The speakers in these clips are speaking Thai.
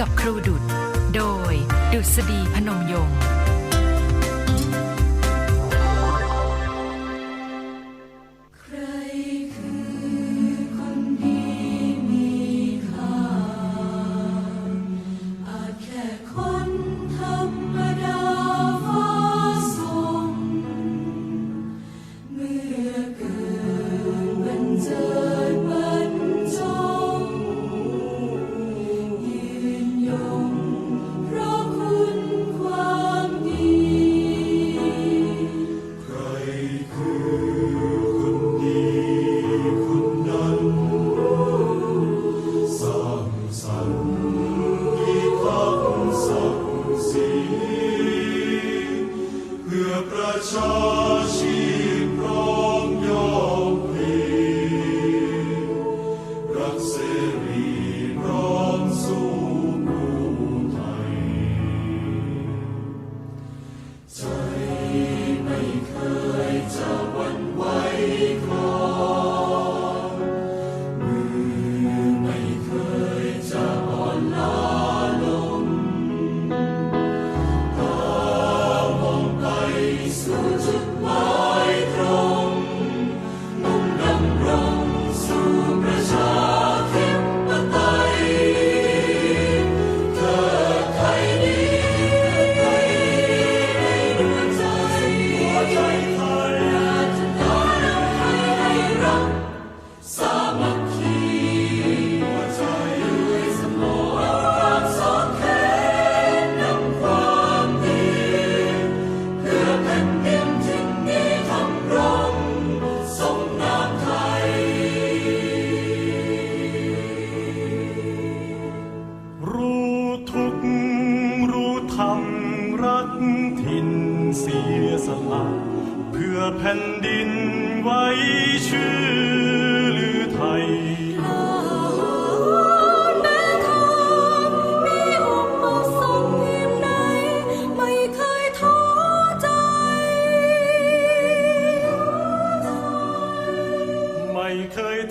กับครูดุด โดยดุษฎีพนมยงค์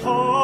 Paul.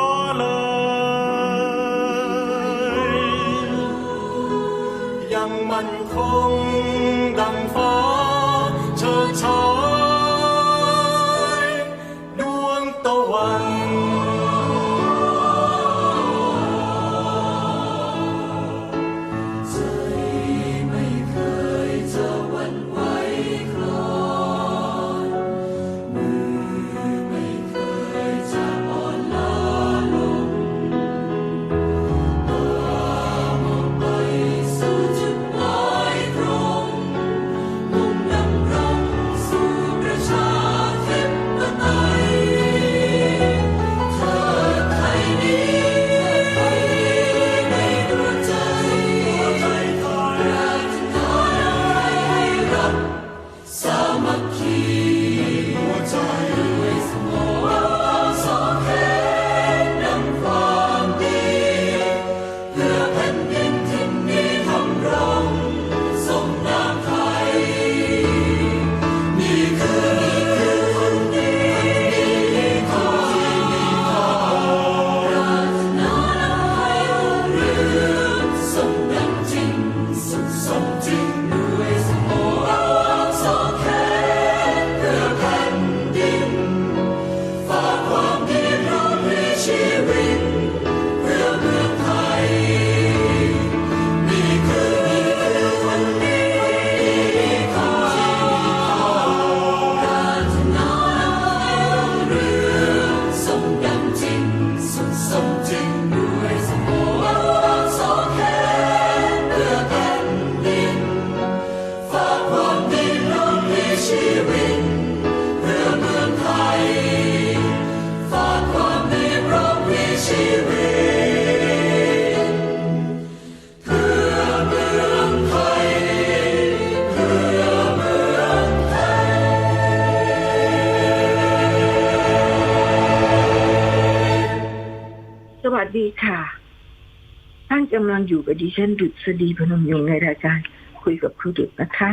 อยู่กับดิฉันดุษฎีพนมยงในรายการคุยกับครูดุษนะคะ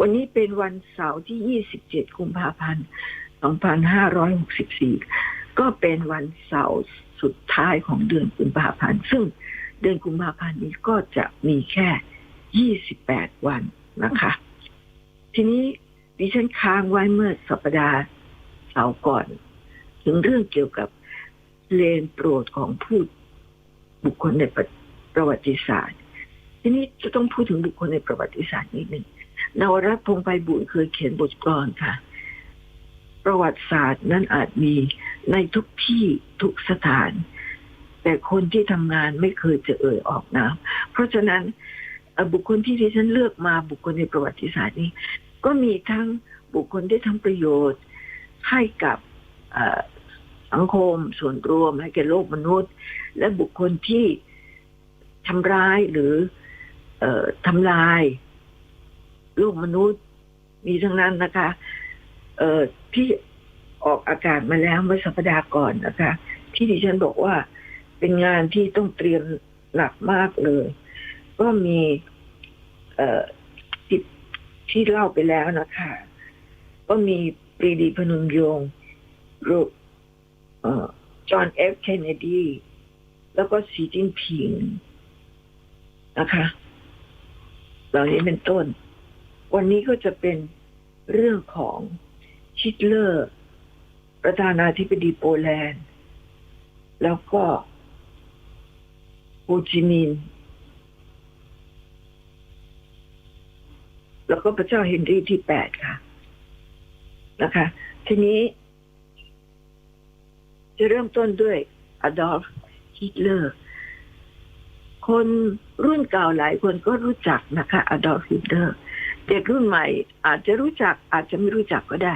วันนี้เป็นวันเสาร์ที่ 27 กุมภาพันธ์ 2564 ก็เป็นวันเสาร์สุดท้ายของเดือนกุมภาพันธ์ ซึ่งเดือนกุมภาพันธ์นี้ก็จะมีแค่ 28 วันนะคะ ทีนี้ดิฉันค้างไว้เมื่อสัปดาห์เสาร์ก่อน ถึงเรื่องเกี่ยวกับเลนโปรดของผู้บุคคลในปัจ ประวัติศาสตร์ ทีนี้จะต้องพูดถึงบุคคลในประวัติศาสตร์นิดหนึ่งนวรัตน์พงไพบูลย์เคยเขียนบทกลอนค่ะ ประวัติศาสตร์นั้นอาจมีในทุกที่ทุกสถาน แต่คนที่ทำงานไม่เคยจะเอ่ยออกนามเพราะฉะนั้นบุคคลที่ดิฉันเลือกมาบุคคลในประวัติศาสตร์นี้ ก็มีทั้งบุคคลที่ทำประโยชน์ให้กับสังคมส่วนรวมให้แก่โลกมนุษย์ และบุคคลที่ ทำร้ายหรือ เอ่อทำลายโลกมนุษย์ มีทั้งนั้นนะคะ เอ่อที่ออกอากาศมาแล้วเมื่อสัปดาห์ก่อนนะคะ ที่ดิฉันบอกว่าเป็นงานที่ต้องเตรียมหนักมากเลย ก็มีเอ่อที่ที่เล่าไปแล้วนะคะ ก็มีปรีดีพนมยงรูจอห์นเอฟเคนเนดี แล้วก็สีจิ้นผิง นะคะเหล่านี้เป็นต้น วันนี้ก็จะเป็นเรื่องของฮิตเลอร์ ประธานาธิบดีโปแลนด์ แล้วก็โฮจิมินแล้วก็พระเจ้าเฮนรี่ที่แปดค่ะนะคะ ทีนี้ จะเริ่มต้นด้วยอดอล์ฟฮิตเลอร์ คนรุ่นเก่าหลายคนก็รู้จักนะคะอดอล์ฟฮิตเลอร์เด็กรุ่นใหม่ อาจจะรู้จักอาจจะไม่รู้จักก็ได้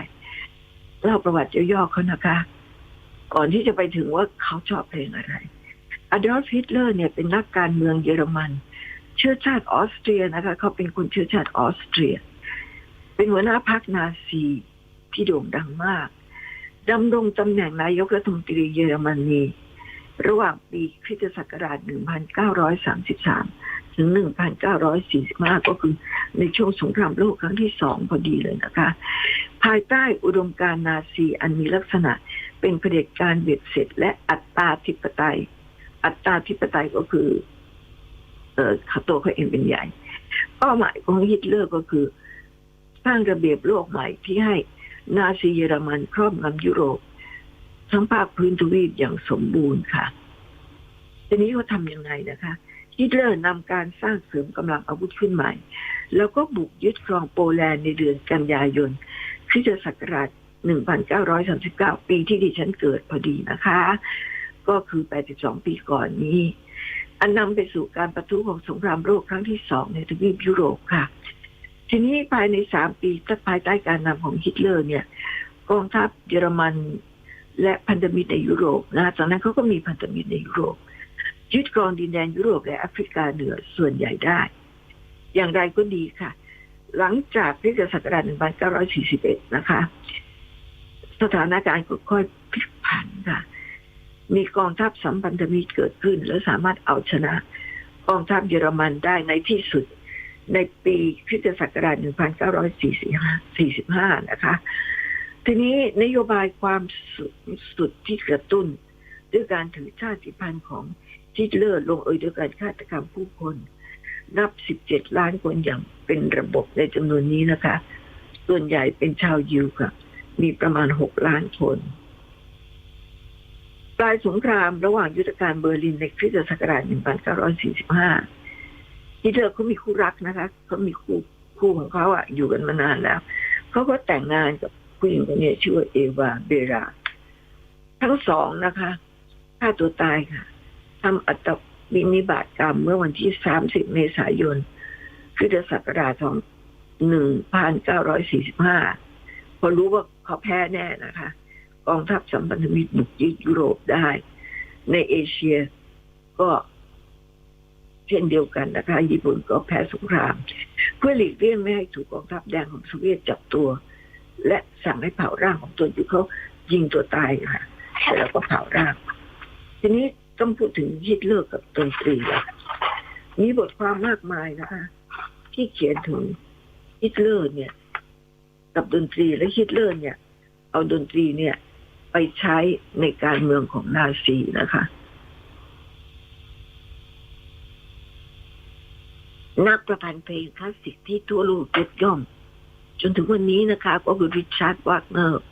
เล่าประวัติย่อๆเขานะคะ ก่อนที่จะไปถึงว่าเขาชอบเพลงอะไรอดอล์ฟฮิตเลอร์เนี่ยเป็นนักการเมืองเยอรมัน เชื้อชาติออสเตรียนะคะ เขาเป็นคนเชื้อชาติออสเตรีย เป็นหัวหน้าพรรคนาซีที่โด่งดังมากดำรงตำแหน่งนายกรัฐมนตรีเยอรมนี ระหว่างปีคริสตศักราช 1933 ถึง 1945 ก็คือในช่วงสงครามโลกครั้งที่สองพอดีเลยนะคะ ภายใต้อุดมการนาซีอันมีลักษณะเป็นเผด็จการเบ็ดเสร็จ และอัตตาธิปไตย อัตตาธิปไตยก็คือ เอ่อขาตัวเขาเองเป็นใหญ่ เป้าหมายของฮิตเลอร์ก็คือสร้างระเบียบโลกใหม่ที่ให้นาซีเยอรมันครอบงำยุโรป ทั้งภาคพื้นทวีปอย่างสมบูรณ์ค่ะ ทีนี้เขาทำยังไงนะคะฮิตเลอร์นำการสร้างเสริมกำลังอาวุธขึ้นใหม่ แล้วก็บุกยึดครองโปแลนด์ในเดือนกันยายนคริสตศักราช 1939 ปีที่ดิฉันเกิดพอดีนะคะ ก็คือ 82 ปีก่อนนี้ อันนำไปสู่การประทุของสงครามโลกครั้งที่สองในทวีปยุโรปค่ะ ทีนี้ภายในสามปีภายใต้การนำของฮิตเลอร์เนี่ย กองทัพเยอรมัน และพันธมิตรในยุโรปนะจากนั้นเขาก็มีพันธมิตรในยุโรปยึดครองดินแดนยุโรปและแอฟริกาเหนือส่วนใหญ่ได้ อย่างไรก็ดีค่ะ หลังจากคริสตศักราช1941 นะคะ สถานการณ์ก็ค่อยพลิกผันค่ะ มีกองทัพสัมพันธมิตรเกิดขึ้น และสามารถเอาชนะ กองทัพเยอรมันได้ในที่สุดในปีคริสตศักราช1945นะคะ ทีนี้นโยบายความสุดสุดที่กระตุ้น ด้วยการถือชาติพันธุ์ของฮิตเลอร์ลงเอยด้วยการฆาตกรรมผู้คน นับ 17 ล้านคนอย่างเป็นระบบในจำนวนนี้นะคะ ส่วนใหญ่เป็นชาวยิวค่ะ มีประมาณ 6 ล้านคนปลายสงครามระหว่างยุทธการเบอร์ลินในคริสตศักราช 1945ฮิตเลอร์เขามีคู่รักนะคะเขามีคู่คู่ของเขาอะอยู่กันมานานแล้วเขาก็แต่งงานกับ ผู้หญิงคนนี้ชื่อว่าเอวาเบรา ทั้งสองนะคะฆ่าตัวตายค่ะทำอัตวินิบาตกรรมเมื่อวันที่ 30 เมษายนคริสตศักราชของ1945 พอรู้ว่าเขาแพ้แน่นะคะ กองทัพสัมพันธมิตรบุกยึดยุโรปได้ ในเอเชียก็เช่นเดียวกันนะคะ ญี่ปุ่นก็แพ้สงคราม เพื่อหลีกเลี่ยงไม่ให้ถูกกองทัพแดงของโซเวียตจับตัว และสั่งให้เผาร่างของตนอยู่เขายิงตัวตายค่ะแล้วก็เผาร่าง ทีนี้ต้องพูดถึงฮิตเลอร์กับดนตรีอะมีบทความมากมายนะคะ ที่เขียนถึงฮิตเลอร์เนี่ย กับดนตรีและฮิตเลอร์เนี่ย เอาดนตรีเนี่ย ไปใช้ในการเมืองของนาซีนะคะนักประพันธ์เพลงคลาสสิกที่ทั่วโลกยกย่อง จนถึงวันนี้นะคะ ก็คือริชาร์ดวากเนอร์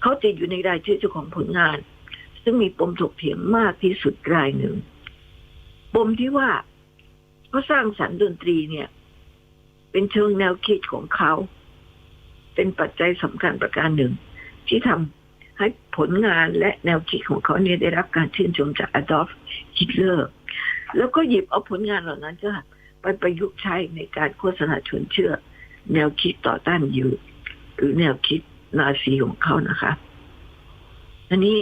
เขาติดอยู่ในรายชื่อเจ้าของผลงาน ซึ่งมีปมถกเถียงมากที่สุดรายหนึ่ง ปมที่ว่าเขาสร้างสรรค์ดนตรีเนี่ย เป็นเชิงแนวคิดของเขา เป็นปัจจัยสำคัญประการหนึ่ง ที่ทำให้ผลงานและแนวคิดของเขาเนี่ยได้รับการชื่นชมจากอดอล์ฟฮิตเลอร์แล้วก็หยิบเอาผลงานเหล่านั้นก็ไปประยุกต์ใช้ในการโฆษณาชวนเชื่อ แนวคิดต่อต้านอยูดหรือแนวคิดนาซีของเขานะคะอันนี้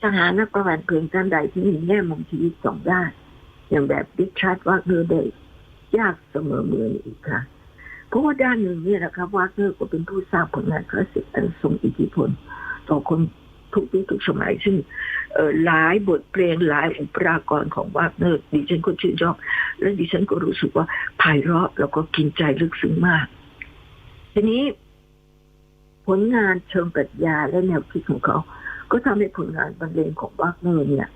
จะหารนักประวัติเพลงท่านใดที่มีแง่มุมชีวิตสองด้านอย่างแบบดิชาร์ดวากเนอร์ได้ยากเสมอเหมือนอีกค่ะเพราะว่าด้านหนึ่งเนี่ยนะครับวากเนอร์ก็เป็นผู้สร้างผลงานคลาสสิกอันทรงอิทธิพล ต่อคน ทุกยุคทุกสมัย ซึ่งหลายบทเพลงหลายอุปรากรของวากเนอร์ดิฉันก็ชื่นชอบและดิฉันก็รู้สึกว่าไพเราะแล้วก็กินใจลึกซึ้งมาก ทีนี้ ผลงานเชิงปรัชญาและแนวคิดของเขา ก็ทำให้ผลงานบรรเลงของวากเนอร์เนี่ย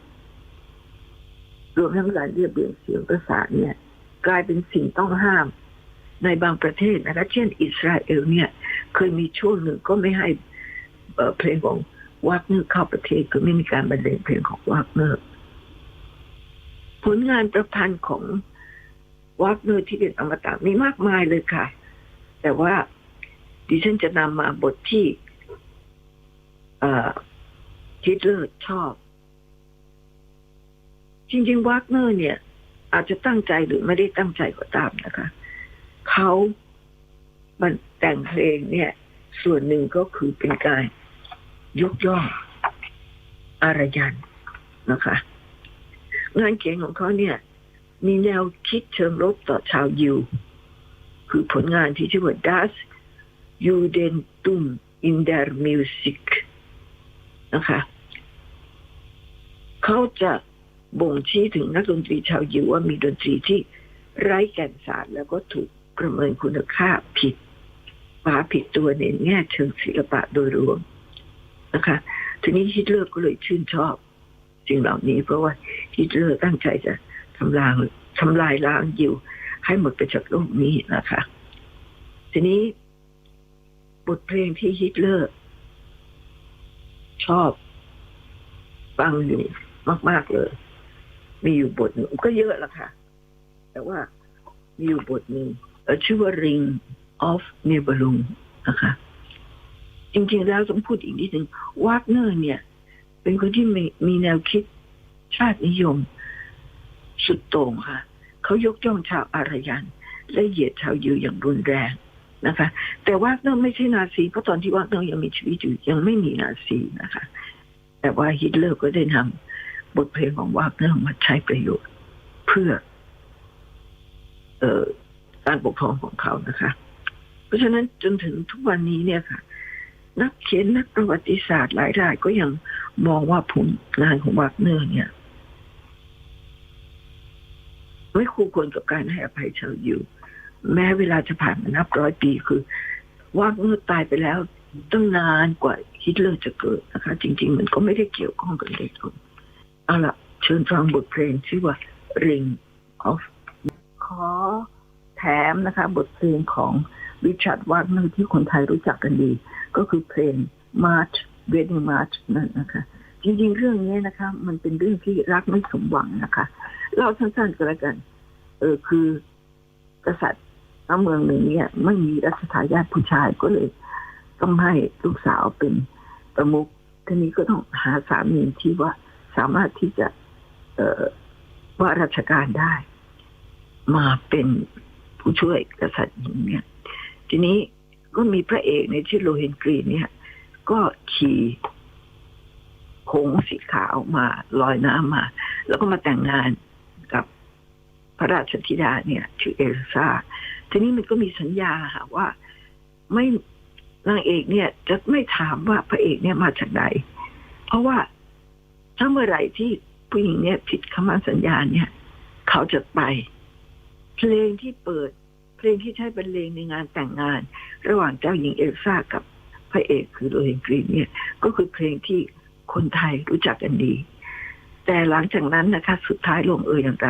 รวมทั้งการเรียบเรียงเสียงประสานเนี่ย กลายเป็นสิ่งต้องห้ามในบางประเทศนะคะเช่นอิสราเอลเนี่ย เคยมีช่วงหนึ่งก็ไม่ให้เพลงของ วากเนอร์เข้าประเทศคือไม่มีการบรรเลงเพลงของวากเนอร์ผลงานประพันธ์ของวากเนอร์ที่เป็นอมตะมีมากมายเลยค่ะ แต่ว่าดิฉันจะนำมาบทที่อ่อฮิตเลอร์ชอบ จริงๆวากเนอร์เนี่ย อาจจะตั้งใจหรือไม่ได้ตั้งใจก็ตามนะคะ เขามันแต่งเพลงเนี่ย ส่วนหนึ่งก็คือเป็นการ ยกย่องอารยันนะคะ งานเขียนของเขาเนี่ย มีแนวคิดเชิงลบต่อชาวยิว คือผลงานที่ชื่อว่า Das Judentum in der Musik นะคะเขาจะบ่งชี้ถึงนักดนตรีชาวยิวว่ามีดนตรีที่ไร้แก่นสารแล้วก็ถูกประเมินคุณค่าผิดฝาผิดตัวในแง่เชิงศิลปะโดยรวม นะคะทีนี้ฮิตเลอร์ก็เลยชื่นชอบสิ่งเหล่านี้ เพราะว่าฮิตเลอร์ตั้งใจจะทำลายทำลายล้างยิวให้หมดไปจากโลกนี้นะคะ ทีนี้บทเพลงที่ฮิตเลอร์ ชอบฟังอยู่มาก ๆ เลย มีอยู่บทหนึ่งก็เยอะละค่ะ แต่ว่ามีอยู่บทหนึ่งชื่อว่า Ring of Nibelung นะคะ จริงๆแล้วต้องพูดอีกนิดหนึ่งวากเนอร์เนี่ย เป็นคนที่มีมีแนวคิดชาตินิยม สุดโต่งค่ะ เขายกย่องชาวอารยัน และเหยียดชาวยิวอย่างรุนแรงนะคะ แต่วากเนอร์ไม่ใช่นาซีเพราะตอนที่วากเนอร์ยังมีชีวิตอยู่ยังไม่มีนาซีนะคะ แต่ว่าฮิตเลอร์ก็ได้นำบทเพลงของวากเนอร์มาใช้ประโยชน์เพื่อเอ่อการปกครองของเขานะคะ เพราะฉะนั้นจนถึงทุกวันนี้เนี่ยค่ะ นักเขียนนักประวัติศาสตร์หลายรายก็ยังมองว่าผลงานของวากเนอร์เนี่ย ไม่คู่ควรกับการให้อภัยชาวยิวแม้เวลาจะผ่านมานับร้อยปีคือวากเนอร์ตายไปแล้วตั้งนานกว่าฮิตเลอร์จะเกิดนะคะ จริง ๆ มันก็ไม่ได้เกี่ยวข้องกันเลยทุกเอาละเชิญฟังบทเพลงชื่อว่า Ring of ขอแถมนะคะ บทเพลงของริชาร์ดวากเนอร์ที่คนไทยรู้จักกันดี ก็คือเพลง March Wedding March นั่นนะคะ จริงๆ เรื่องนี้นะคะ มันเป็นเรื่องที่รักไม่สมหวังนะคะเล่าสั้นๆก็แล้วกัน เออคือกษัตริย์น้ำเมืองหนึ่งเนี่ย ไม่มีรัชทายาทผู้ชายก็เลย ต้องให้ลูกสาวเป็นประมุขทีนี้ก็ต้องหาสามีที่ว่าสามารถที่จะ เออว่าราชการได้ มาเป็นผู้ช่วยกษัตริย์หญิงเนี่ย ทีนี้ ก็มีพระเอกในชื่อโลเฮนกรีนเนี่ย ก็ขี่โขงสีขาวมาลอยน้ำมา แล้วก็มาแต่งงานกับพระราชธิดาเนี่ย ชื่อเอลซ่าทีนี้มันก็มีสัญญาค่ะว่าไม่นางเอกเนี่ย จะไม่ถามว่าพระเอกเนี่ยมาจากไหนเพราะว่าถ้าเมื่อไหร่ที่ผู้หญิงเนี่ยผิดคำสัญญาเนี่ย เขาจะไป เพลงที่เปิด เพลงที่ใช้บรรเลงในงานแต่งงาน ระหว่างเจ้าหญิงเอลซ่ากับพระเอกคือโรเฮนกรีนเนี่ย ก็คือเพลงที่คนไทยรู้จักกันดี แต่หลังจากนั้นนะคะ สุดท้ายลงเอยอย่างไร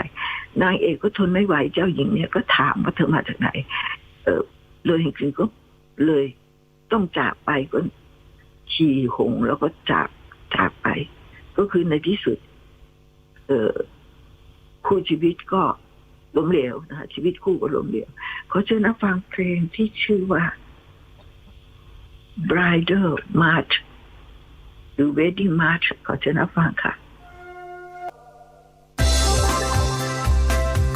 นางเอกก็ทนไม่ไหวเจ้าหญิงเนี่ยก็ถามว่าเธอมาจากไหน เออโรเลยจริงๆก็เลยต้องจากไปก็ขี่หงแล้วก็จากจากไป ก็คือในที่สุด เออคู่ชีวิตก็ ล้มเหลวนะคะชีวิตคู่ก็ล้มเหลวขอเชิญนักฟังเพลงที่ชื่อว่า Bridal March หรือ Wedding March ขอเชิญนักฟังค่ะ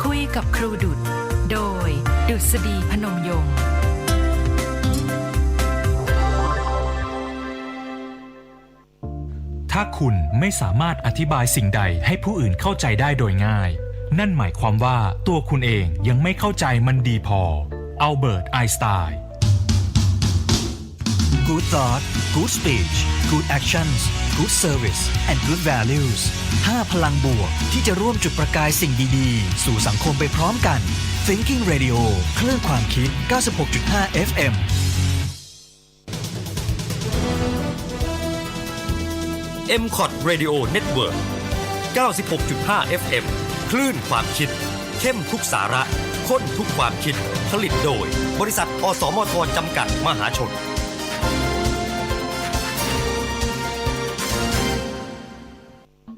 คุยกับครูดุดโดย ดุษฎีพนมยงค์ถ้าคุณไม่สามารถอธิบายสิ่งใดให้ผู้อื่นเข้าใจได้โดยง่าย นั่นหมายความว่าตัวคุณเองยังไม่เข้าใจมันดีพอ อัลเบิร์ต ไอน์สไตน์ Good thought, good speech, good actions, good service and good values 5 พลังบวกที่จะร่วมจุดประกายสิ่งดีๆ สู่สังคมไปพร้อมกัน Thinking Radio คลื่นความคิด 96.5 FM m c o t Radio Network 96.5 FM คลื่นความคิด เข้มทุกสาระ ค้นทุกความคิด ผลิตโดย บริษัท อสมทจำกัดมหาชน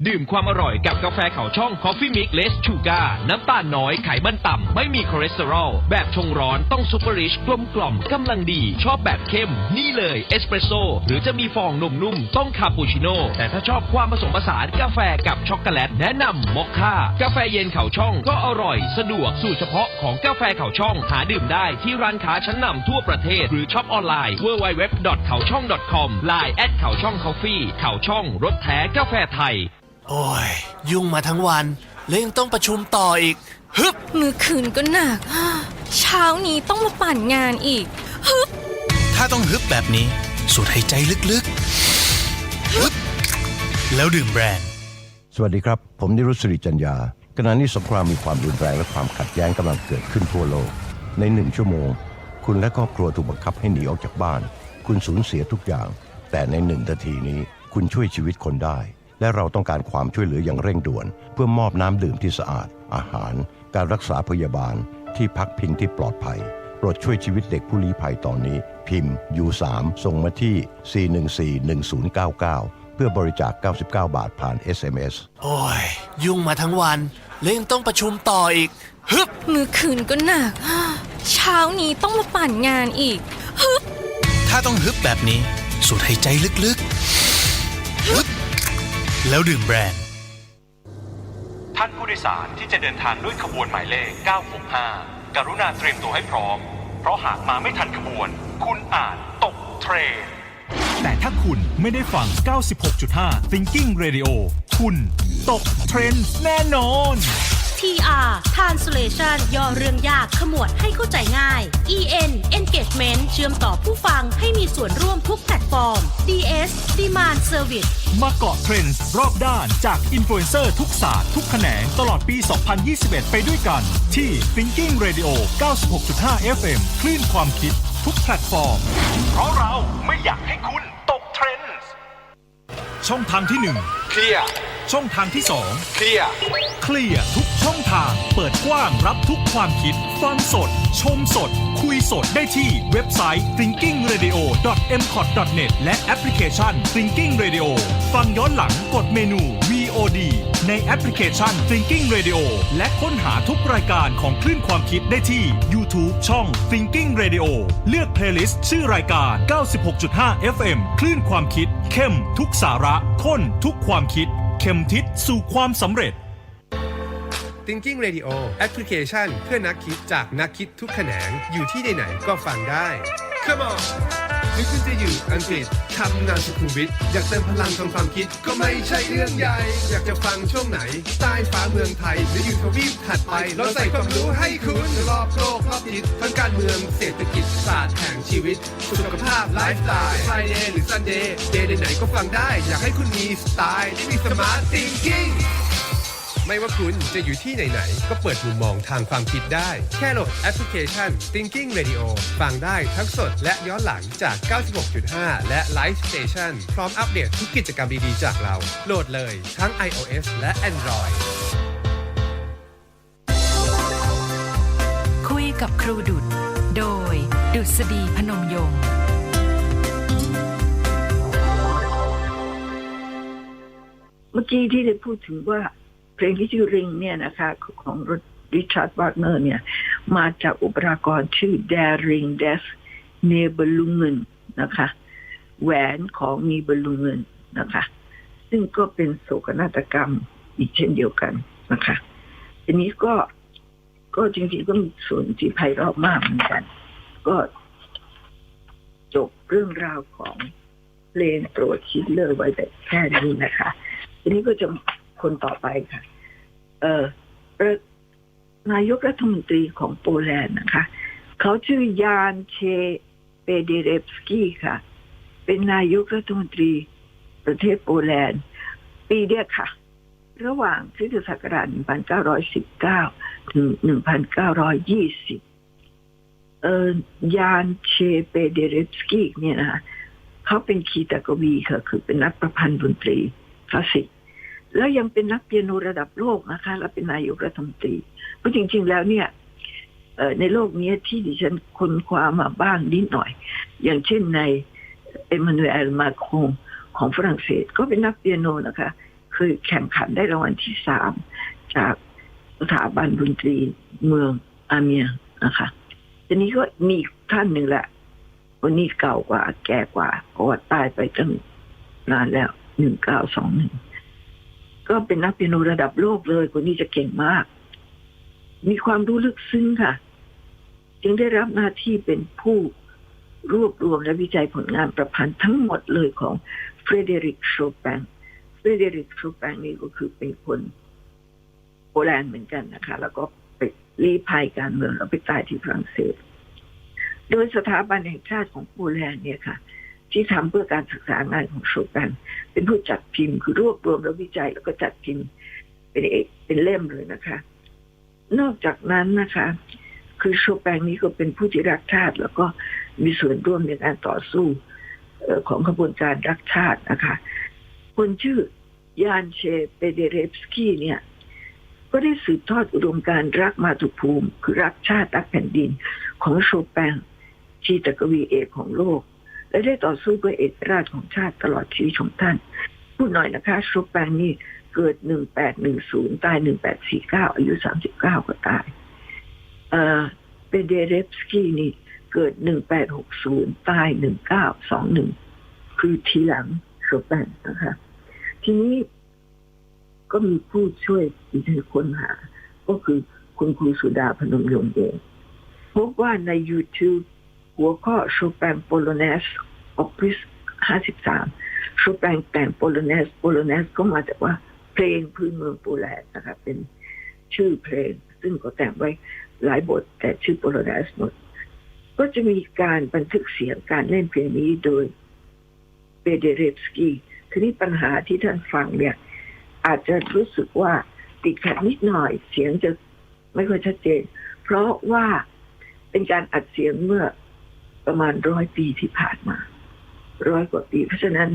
ดื่มความอร่อยกับกาแฟเขาช่อง Coffee Mix Less Sugar น้ำตาลน้อยไขมันต่ำ ไม่มีคอเลสเตอรอล แบบชงร้อนต้องซุปเปอร์ริชกลมกล่อมกำลังดี ชอบแบบเข้ม นี่เลยเอสเปรสโซ่หรือจะมีฟองนุ่มต้องคาปูชิโน่แต่ถ้าชอบความผสมผสานกาแฟกับช็อกโกแลต แนะนำมอคค่ากาแฟเย็นเขาช่องก็อร่อย สะดวกสูตรเฉพาะของกาแฟเขาช่องหาดื่มได้ที่ร้านค้าชั้นนำทั่วประเทศ หรือช็อปออนไลน์ www เขาช่อง com line แอดเขาช่อง coffee เขาช่องรสแท้กาแฟไทย โอ้ย ยุ่งมาทั้งวัน แล้วยังต้องประชุมต่ออีก ฮึบเมื่อคืนก็หนัก เช้านี้ต้องมาปั่นงานอีก ฮึบ ถ้าต้องฮึบแบบนี้ สูดหายใจลึกๆ ฮึบ แล้วดื่มแบรนด์ สวัสดีครับ ผมนิรุตสิริจัญญาขณะนี้สงครามมีความรุนแรงและความขัดแย้งกำลังเกิดขึ้นทั่วโลก ในหนึ่งชั่วโมง คุณและครอบครัวถูกบังคับให้หนีออกจากบ้าน คุณสูญเสียทุกอย่าง แต่ในหนึ่งนาทีนี้ คุณช่วยชีวิตคนได้ และเราต้องการความช่วยเหลืออย่างเร่งด่วน เพื่อมอบน้ำดื่มที่สะอาด อาหาร การรักษาพยาบาล ที่พักพิงที่ปลอดภัยโปรดช่วยชีวิตเด็กผู้ลี้ภัยตอนนี้ พิมพ์ U3 ส่งมาที่ 4141099 เพื่อบริจาค 99 บาทผ่าน SMS โอ้ย ยุ่งมาทั้งวัน แล้วยังต้องประชุมต่ออีก ฮึบเมื่อคืนก็หนัก เช้านี้ต้องมาปั่นงานอีก ฮึบ ถ้าต้องฮึบแบบนี้ สูดหายใจลึกๆฮึบ แล้วดื่มแบรนด์ ท่านผู้โดยสารที่จะเดินทางด้วยขบวนหมายเลข 965 กรุณาเตรียมตัวให้พร้อม เพราะหากมาไม่ทันขบวน คุณอาจตกเทรน แต่ถ้าคุณไม่ได้ฟัง 96.5 Thinking Radio คุณตกเทรนด์แน่นอน TR Translation ย่อเรื่องยากขมวดให้เข้าใจง่าย EN Engagement เชื่อมต่อผู้ฟังให้มีส่วนร่วมทุกแพลตฟอร์ม DS Demand Service มาเกาะเทรนด์รอบด้านจากอินฟลูเอนเซอร์ทุกศาสตร์ทุกแขนงตลอดปี 2021 ไปด้วยกัน ที่ Thinking Radio 96.5 FM คลื่นความคิดทุกแพลตฟอร์ม เพราะเราไม่อยากให้คุณตกเทรนด์ช่องทางที่ 1 เคลียร์ ช่องทางที่ 2 เคลียร์เคลียร์ทุกช่องทาง เปิดกว้างรับทุกความคิด ฟังสด ชมสด คุยสดได้ที่เว็บไซต์ thinkingradio.mcot.net และแอปพลิเคชัน Thinking Radio ฟังย้อนหลังกดเมนู VOD ในแอปพลิเคชัน Thinking Radio และค้นหาทุกรายการของคลื่นความคิดได้ที่ YouTube ช่อง Thinking Radio เลือกเพลย์ลิสต์ชื่อรายการ 96.5 FM คลื่นความคิด เข้มทุกสาระ ข้นทุกความคิด เข็มทิศสู่ความสำเร็จ Thinking Radio แอปพลิเคชันเพื่อนักคิดจากนักคิดทุกแขนงอยู่ที่ไหนๆก็ฟังได้ Come on ถึงคุณจะอยู่อังกฤษทำงานสุขุมวิทอยากเติมพลังทางความคิดก็ไม่ใช่เรื่องใหญ่ อยากจะฟังช่วงไหน ใต้ฟ้าเมืองไทย หรืออยู่ทวีปถัดไป เราใส่ความรู้ให้คุณรอบโลกรอบทิศทั้งการเมืองเศรษฐกิจศาสตร์แห่งชีวิต สุขภาพไลฟ์สไตล์ Friday หรือ Sunday เดย์ไหนก็ฟังได้ อยากให้คุณมีสไตล์ที่มีสมาร์ท thinking ไม่ว่าคุณจะอยู่ที่ไหน ๆ ก็เปิดมุมมองทางความคิดได้ แค่โหลดแอปพลิเคชัน Thinking Radio ฟังได้ทั้งสดและย้อนหลังจาก 96.5 และ Live Station พร้อมอัปเดตทุกกิจกรรมดี ๆ จากเรา โหลดเลยทั้ง iOS และ Android คุยกับครูดุด โดย ดุษฎีพนมยงค์เมื่อกี้ที่ได้พูดถึงว่า เพลงที่ชื่อริงเนี่ยนะคะของริชาร์ดวากเนอร์เนี่ย มาจากอุปรากรชื่อ Daring Des n e b e l u n g e n นะคะ แหวนของมีบลูเงินนะคะ ซึ่งก็เป็นโศกนาฏกรรมอีกเช่นเดียวกันนะคะทีนี้ก็ก็จริงๆก็มีส่วนที่ไพเราะมากเหมือนกัน ก็จบเรื่องราวของเพลงโปรดชิดเลอร์ไว้แต่แค่นี้นะคะ ทีนี้ก็จะ คนต่อไปค่ะ เอ่อนายกรัฐมนตรีของโปแลนด์นะคะ เขาชื่อยานเชเปเดเรฟสกี้ค่ะ เป็นนายกรัฐมนตรีประเทศโปแลนด์ ปีเดียค่ะ ระหว่างคริสตศักราช 1919 ถึง 1920 เออยานเชเปเดเรฟสกี้เนี่ยนะคะเขาเป็นคีตากวีค่ะ คือเป็นนักประพันธ์ดนตรีคลาสสิก แล้วยังเป็นนักเปียโนระดับโลกนะคะ และเป็นนายกรัฐมนตรีเพราะจริง ๆ แล้วเนี่ยในโลกนี้ที่ดิฉันค้นคว้ามาบ้างนิดหน่อย อย่างเช่นในเอมมานูเอลมาคงของฝรั่งเศสก็เป็นนักเปียโนนะคะ คือแข่งขันได้รางวัลที่สามจากสถาบันดนตรีเมืองอาเมียนะคะทีนี้ก็มีท่านหนึ่งแหละคนนี้เก่ากว่า แก่กว่าเพราะว่าตายไปตั้งนานแล้วหนึ่งเก้าสองหนึ่ง ก็เป็นนักเปียโนระดับโลกเลย คนนี้จะเก่งมาก มีความรู้ลึกซึ้งค่ะ จึงได้รับหน้าที่เป็นผู้รวบรวมและวิจัยผลงานประพันธ์ทั้งหมดเลยของเฟรเดริกโชแปงเฟรเดริกโชแปงนี่ก็คือเป็นคนโปแลนด์เหมือนกันนะคะ แล้วก็ไปรีภัยการเมืองแล้วไปตายที่ฝรั่งเศส โดยสถาบันแห่งชาติของโปแลนด์เนี่ยค่ะ ที่ทำเพื่อการศึกษางานของโชแปงเป็นผู้จัดพิมพ์คือรวบรวมและวิจัยแล้วก็จัดพิมพ์เป็นเอกเป็นเล่มเลยนะคะ นอกจากนั้นนะคะ คือโชแปงนี้ก็เป็นผู้ที่รักชาติ แล้วก็มีส่วนร่วมในการต่อสู้ของขบวนการรักชาตินะคะ คนชื่อยานเชเปเดเรฟสกี้เนี่ย ก็ได้สืบทอดอุดมการรักมาตุภูมิ คือรักชาติรักแผ่นดินของโชแปงชีตกวีเอกของโลก และได้ต่อสู้เพื่อเอกราชของชาติตลอดชีวิตของท่าน พูดหน่อยนะคะโชแปงนี่เกิด 1810 ตาย 1849 อายุ 39 ก็ตาย เอ่อเปเดเรฟสกี้นี่เกิด 1860 ตาย 1921 คือทีหลังโชแปงนะคะ ทีนี้ก็มีผู้ช่วยดิฉันค้นหา ก็คือคุณครูสุดาพนมยงค์เอง พบว่าใน YouTube หัวข้อโชแปงโปโลเนสออปริบส53โชแปงแต่งโปโลเนสโปโลเนสก็มาจากว่าเพลงพื้นเมืองโปแลนด์นะคะเป็นชื่อเพลง ซึ่งก็แต่งไว้หลายบท แต่ชื่อโปโลเนสหมด ก็จะมีการบันทึกเสียงการเล่นเพลงนี้โดยเปเดเรฟสกี้ทีนี้ปัญหาที่ท่านฟังเนี่ย อาจจะรู้สึกว่าติดขัดนิดหน่อยเสียงจะไม่ค่อยชัดเจน เพราะว่าเป็นการอัดเสียงเมื่อ ประมาณร้อยปีที่ผ่านมาร้อยกว่าปี เพราะฉะนั้น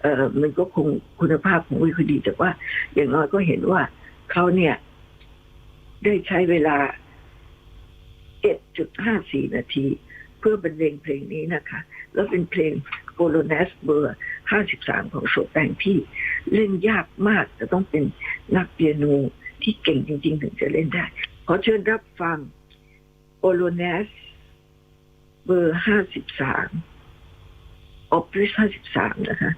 เออมันก็คงคุณภาพของวิคดีแต่ว่า อย่างน้อยก็เห็นว่าเขาเนี่ย ได้ใช้เวลา 7.54 นาที เพื่อบรรเลงเพลงนี้นะคะ แล้วเป็นเพลงโ o โลเนสเบอร์ 53 ของโชแปงที่เล่นยากมากจะต้องเป็นนักเปียโนที่เก่งจริง ๆ ถึงจะเล่นได้ ขอเชิญรับฟังโ o โลเนส เบอร์53ออปริส53นะคะ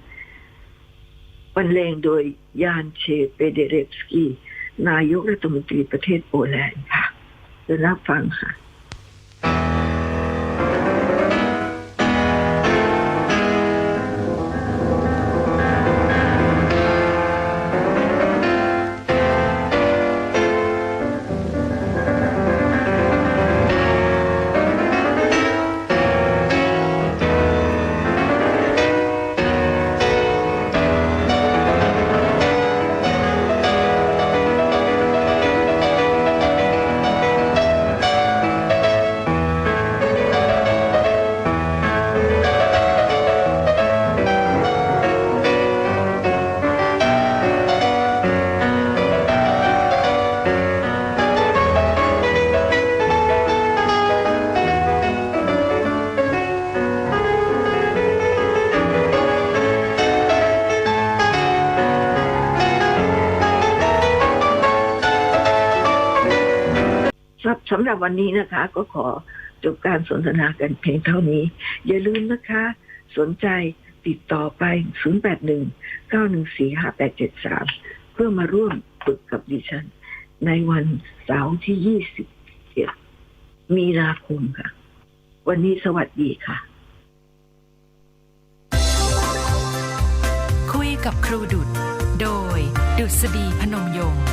บรรเลงโดยยานเชเปเดเรฟสกี้นายกรัฐมนตรีประเทศโปแลนด์ค่ะเชิญรับฟังค่ะำหรับวันนี้นะคะ ก็ขอจบการสนทนากันเพียงเท่านี้ อย่าลืมนะคะ สนใจติดต่อไป 081-914-5873 เพื่อมาร่วมฝึกกับดิฉัน ในวันเสาร์ที่21มีนาคมค่ะ วันนี้สวัสดีค่ะ คุยกับครูดุด โดยดุษฎีพนมยงค์